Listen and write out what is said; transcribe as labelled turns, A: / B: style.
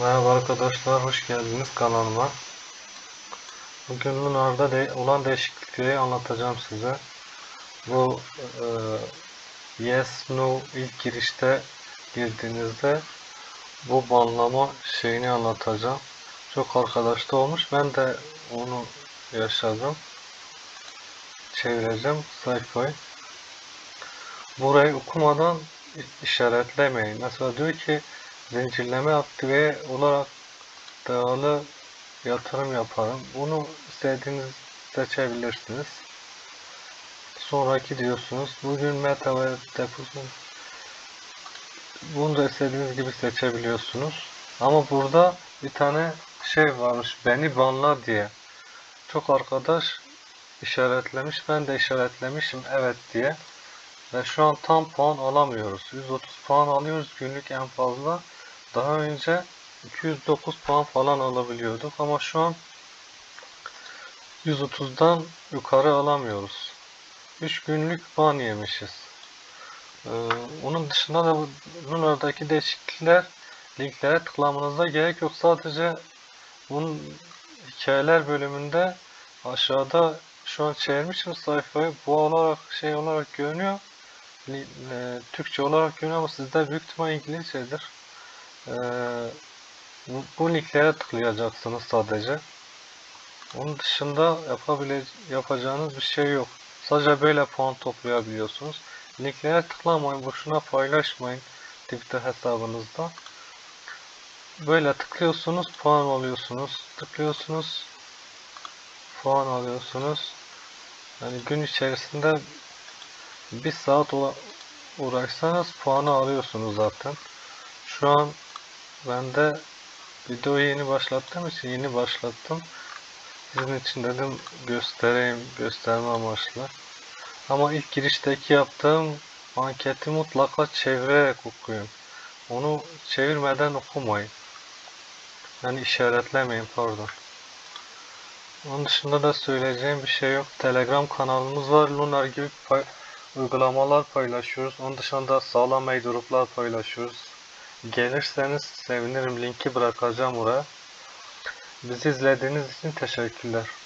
A: Merhaba arkadaşlar, hoş geldiniz kanalıma. Bugün Lunar'da de olan değişiklikleri anlatacağım size. Bu e, Yes No ilk girişte girdiğinizde bu banlama şeyini anlatacağım. Çok arkadaşta olmuş. Ben de onu yaşadım. Çevireceğim sayfayı. Burayı okumadan işaretlemeyin. Mesela diyor ki zincirleme aktive olarak değerli yatırım yaparım. Bunu istediğiniz seçebilirsiniz. Sonraki diyorsunuz. Bugün meta ve deposu bunu da istediğiniz gibi seçebiliyorsunuz. Ama burada bir tane şey varmış. Beni banla diye. Çok arkadaş işaretlemiş. Ben de işaretlemişim evet diye. Ve şu an tam puan alamıyoruz. 130 puan alıyoruz günlük en fazla. Daha önce 209 puan falan alabiliyorduk ama şu an 130'dan yukarı alamıyoruz. 3 günlük puan yemişiz. Ee, onun dışında da bu- bunlardaki değişiklikler linklere tıklamanıza gerek yok. Sadece bunun hikayeler bölümünde aşağıda şu an çevirmişim sayfayı. Bu olarak şey olarak görünüyor. E, Türkçe olarak görünüyor ama sizde büyük ihtimal İngilizcedir. Ee, bu, bu linklere tıklayacaksınız sadece. Onun dışında yapabile yapacağınız bir şey yok. Sadece böyle puan toplayabiliyorsunuz. Linklere tıklamayın, boşuna paylaşmayın Twitter hesabınızda. Böyle tıklıyorsunuz, puan alıyorsunuz. Tıklıyorsunuz, puan alıyorsunuz. Yani gün içerisinde bir saat uğra- uğraşsanız puanı alıyorsunuz zaten. Şu an ben de videoyu yeni başlattığım için yeni başlattım. Sizin için dedim göstereyim, gösterme amaçlı. Ama ilk girişteki yaptığım anketi mutlaka çevirerek okuyun. Onu çevirmeden okumayın. Yani işaretlemeyin pardon. Onun dışında da söyleyeceğim bir şey yok. Telegram kanalımız var. Lunar gibi pay- uygulamalar paylaşıyoruz. Onun dışında sağlam airdroplar paylaşıyoruz. Gelirseniz sevinirim. Linki bırakacağım oraya. Bizi izlediğiniz için teşekkürler.